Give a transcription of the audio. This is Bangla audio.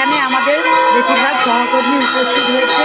আমাদের বেশিরভাগ সহকর্মী উপস্থিত হয়েছে।